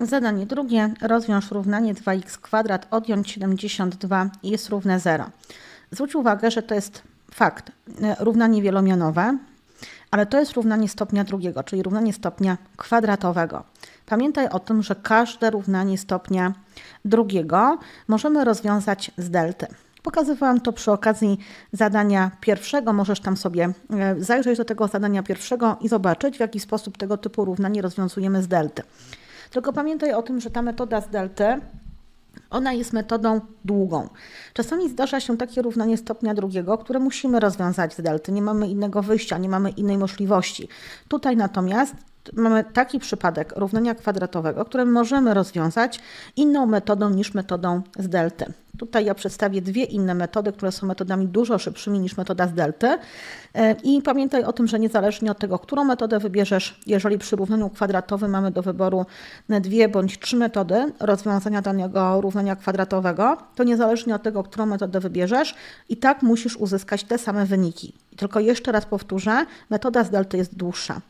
Zadanie drugie. Rozwiąż równanie 2x kwadrat odjąć 72 jest równe 0. Zwróć uwagę, że to jest fakt, równanie wielomianowe, ale to jest równanie stopnia drugiego, czyli równanie stopnia kwadratowego. Pamiętaj o tym, że każde równanie stopnia drugiego możemy rozwiązać z delty. Pokazywałam to przy okazji zadania pierwszego. Możesz tam sobie e, zajrzeć do tego zadania pierwszego i zobaczyć, w jaki sposób tego typu równanie rozwiązujemy z delty. Tylko pamiętaj o tym, że ta metoda z delty ona jest metodą długą. Czasami zdarza się takie równanie stopnia drugiego, które musimy rozwiązać z delty. Nie mamy innego wyjścia, nie mamy innej możliwości. Tutaj natomiast mamy taki przypadek równania kwadratowego, które możemy rozwiązać inną metodą niż metodą z delty. Tutaj ja przedstawię dwie inne metody, które są metodami dużo szybszymi niż metoda z delty. E, I pamiętaj o tym, że niezależnie od tego, którą metodę wybierzesz, jeżeli przy równaniu kwadratowym mamy do wyboru dwie bądź trzy metody rozwiązania danego równania kwadratowego, to niezależnie od tego, którą metodę wybierzesz, i tak musisz uzyskać te same wyniki. Tylko jeszcze raz powtórzę, metoda z delty jest dłuższa.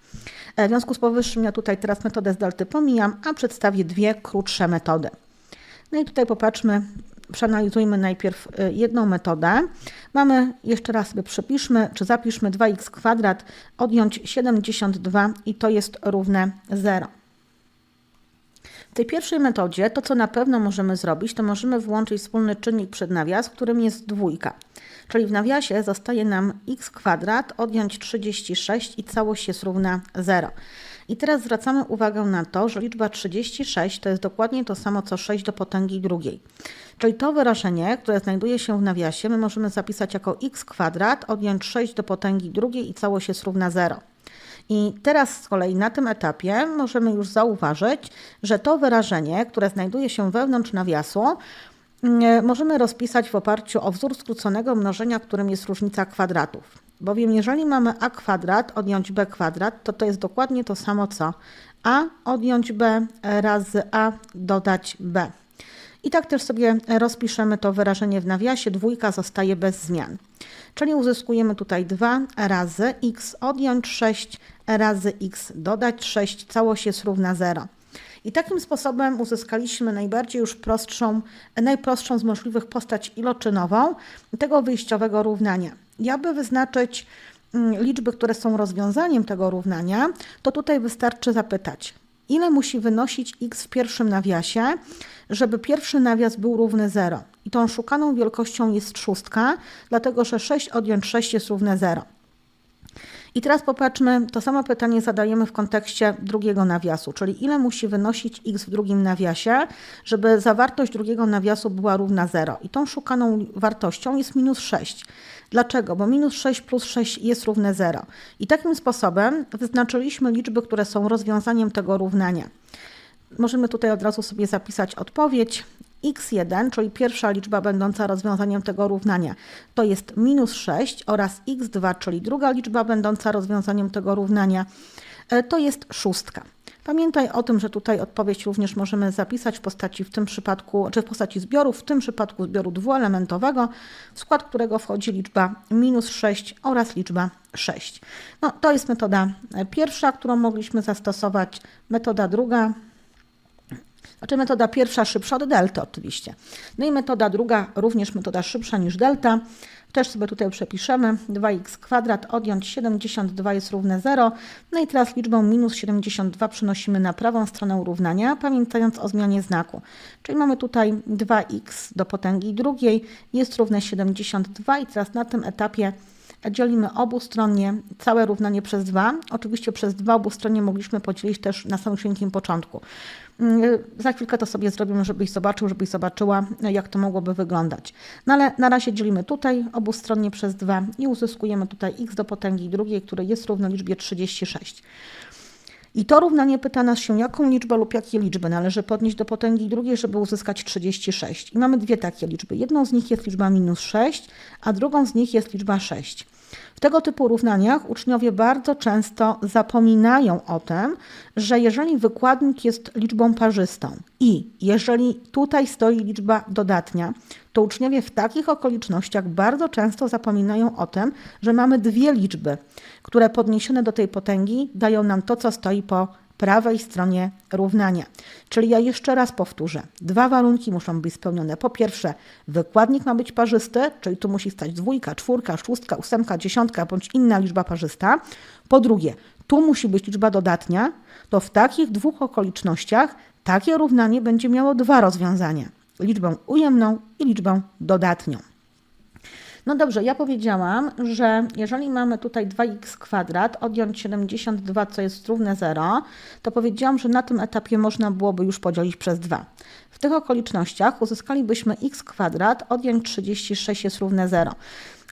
E, w związku z powyższym ja tutaj teraz metodę z delty pomijam, a przedstawię dwie krótsze metody. No i tutaj popatrzmy, przeanalizujmy najpierw y, jedną metodę. Mamy, jeszcze raz sobie przepiszmy, czy zapiszmy 2x kwadrat, odjąć 72 i to jest równe 0. W tej pierwszej metodzie to, co na pewno możemy zrobić, to możemy włączyć wspólny czynnik przed nawias, którym jest dwójka. Czyli w nawiasie zostaje nam x kwadrat, odjąć 36 i całość jest równa 0. I teraz zwracamy uwagę na to, że liczba 36 to jest dokładnie to samo co 6 do potęgi drugiej. Czyli to wyrażenie, które znajduje się w nawiasie, my możemy zapisać jako x kwadrat, odjąć 6 do potęgi drugiej i całość jest równa 0. I teraz z kolei na tym etapie możemy już zauważyć, że to wyrażenie, które znajduje się wewnątrz nawiasu, mm, możemy rozpisać w oparciu o wzór skróconego mnożenia, którym jest różnica kwadratów. Bowiem jeżeli mamy a kwadrat odjąć b kwadrat, to to jest dokładnie to samo co a odjąć b razy a dodać b. I tak też sobie rozpiszemy to wyrażenie w nawiasie. Dwójka zostaje bez zmian. Czyli uzyskujemy tutaj 2 razy x odjąć 6 razy x dodać 6. Całość jest równa 0. I takim sposobem uzyskaliśmy najbardziej już prostszą, najprostszą z możliwych postać iloczynową tego wyjściowego równania. Ja by wyznaczyć mm, liczby, które są rozwiązaniem tego równania, to tutaj wystarczy zapytać, ile musi wynosić x w pierwszym nawiasie, żeby pierwszy nawias był równy 0. I tą szukaną wielkością jest szóstka, dlatego że 6 odjąć 6 jest równe 0. I teraz popatrzmy, to samo pytanie zadajemy w kontekście drugiego nawiasu, czyli ile musi wynosić x w drugim nawiasie, żeby zawartość drugiego nawiasu była równa 0. I tą szukaną wartością jest minus 6. Dlaczego? Bo minus 6 plus 6 jest równe 0. I takim sposobem wyznaczyliśmy liczby, które są rozwiązaniem tego równania. Możemy tutaj od razu sobie zapisać odpowiedź x1, czyli pierwsza liczba będąca rozwiązaniem tego równania, to jest minus 6 oraz x2, czyli druga liczba będąca rozwiązaniem tego równania, e, to jest szóstka. Pamiętaj o tym, że tutaj odpowiedź również możemy zapisać w postaci w tym przypadku, czy w postaci zbioru, w tym przypadku zbioru dwuelementowego, w skład którego wchodzi liczba minus 6 oraz liczba 6. No, to jest metoda pierwsza, którą mogliśmy zastosować. Metoda druga znaczy metoda pierwsza szybsza od delta oczywiście. No i metoda druga, również metoda szybsza niż delta. Też sobie tutaj przepiszemy. 2x kwadrat odjąć 72 jest równe 0. No i teraz liczbę minus 72 przenosimy na prawą stronę równania, pamiętając o zmianie znaku. Czyli mamy tutaj 2x do potęgi drugiej jest równe 72 i teraz na tym etapie dzielimy obustronnie całe równanie przez 2. Oczywiście przez 2 obustronnie mogliśmy podzielić też na samym początku. Mm, za chwilkę to sobie zrobimy, żebyś zobaczył, żebyś zobaczyła, jak to mogłoby wyglądać. No ale na razie dzielimy tutaj obustronnie przez 2 i uzyskujemy tutaj x do potęgi drugiej, które jest równe liczbie 36. I to równanie pyta nas się, jaką liczbę lub jakie liczby należy podnieść do potęgi drugiej, żeby uzyskać 36. I mamy dwie takie liczby. Jedną z nich jest liczba minus 6, a drugą z nich jest liczba 6. W tego typu równaniach uczniowie bardzo często zapominają o tym, że jeżeli wykładnik jest liczbą parzystą i jeżeli tutaj stoi liczba dodatnia, to uczniowie w takich okolicznościach bardzo często zapominają o tym, że mamy dwie liczby, które podniesione do tej potęgi dają nam to, co stoi po prawej stronie równania. Czyli ja jeszcze raz powtórzę. Dwa warunki muszą być spełnione. Po pierwsze, wykładnik ma być parzysty, czyli tu musi stać dwójka, czwórka, szóstka, ósemka, dziesiątka bądź inna liczba parzysta. Po drugie, tu musi być liczba dodatnia. To w takich dwóch okolicznościach takie równanie będzie miało dwa rozwiązania. Liczbę ujemną i liczbę dodatnią. No dobrze, ja powiedziałam, że jeżeli mamy tutaj 2x kwadrat, odjąć 72, co jest równe 0, to powiedziałam, że na tym etapie można byłoby już podzielić przez 2. W tych okolicznościach uzyskalibyśmy x kwadrat, odjąć 36 jest równe 0.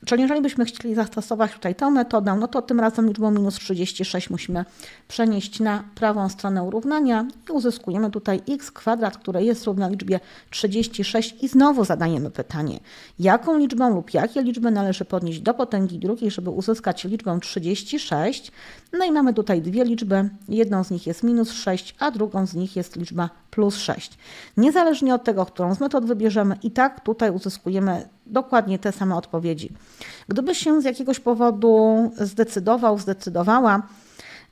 Czyli jeżeli byśmy chcieli zastosować tutaj tę metodę, no to tym razem liczbą minus 36 musimy przenieść na prawą stronę równania i uzyskujemy tutaj x kwadrat, które jest równe liczbie 36 i znowu zadajemy pytanie, jaką liczbę lub jakie liczby należy podnieść do potęgi drugiej, żeby uzyskać liczbę 36. No i mamy tutaj dwie liczby, jedną z nich jest minus 6, a drugą z nich jest liczba plus 6. Niezależnie od tego, którą z metod wybierzemy, i tak tutaj uzyskujemy dokładnie te same odpowiedzi. Gdyby się z jakiegoś powodu zdecydował, zdecydowała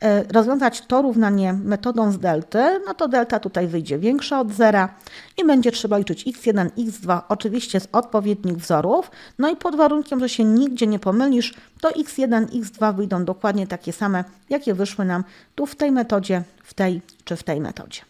e, rozwiązać to równanie metodą z delty, no to delta tutaj wyjdzie większa od zera i będzie trzeba liczyć x1, x2, oczywiście z odpowiednich wzorów, no i pod warunkiem, że się nigdzie nie pomylisz, to x1, x2 wyjdą dokładnie takie same, jakie wyszły nam tu w tej metodzie, w tej czy w tej metodzie.